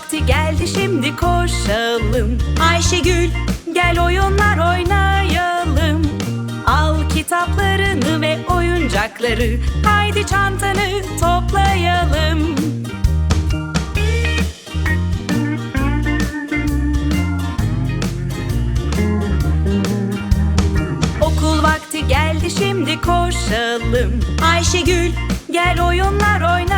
vakti geldi şimdi koşalım. Ayşegül gel oyunlar oynayalım. Al kitaplarını ve oyuncakları Haydi çantanı toplayalım. Okul vakti geldi şimdi koşalım. Ayşegül gel oyunlar oynayalım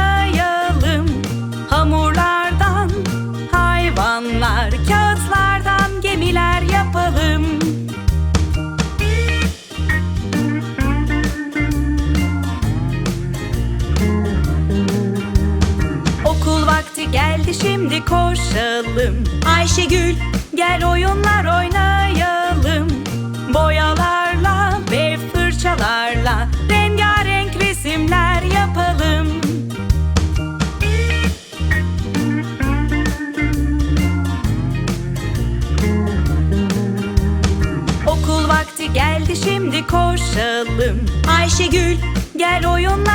geldi şimdi koşalım. Ayşegül gel oyunlar oynayalım. Boyalarla ve fırçalarla Rengarenk resimler yapalım. Okul vakti geldi şimdi koşalım. Ayşegül gel oyunlar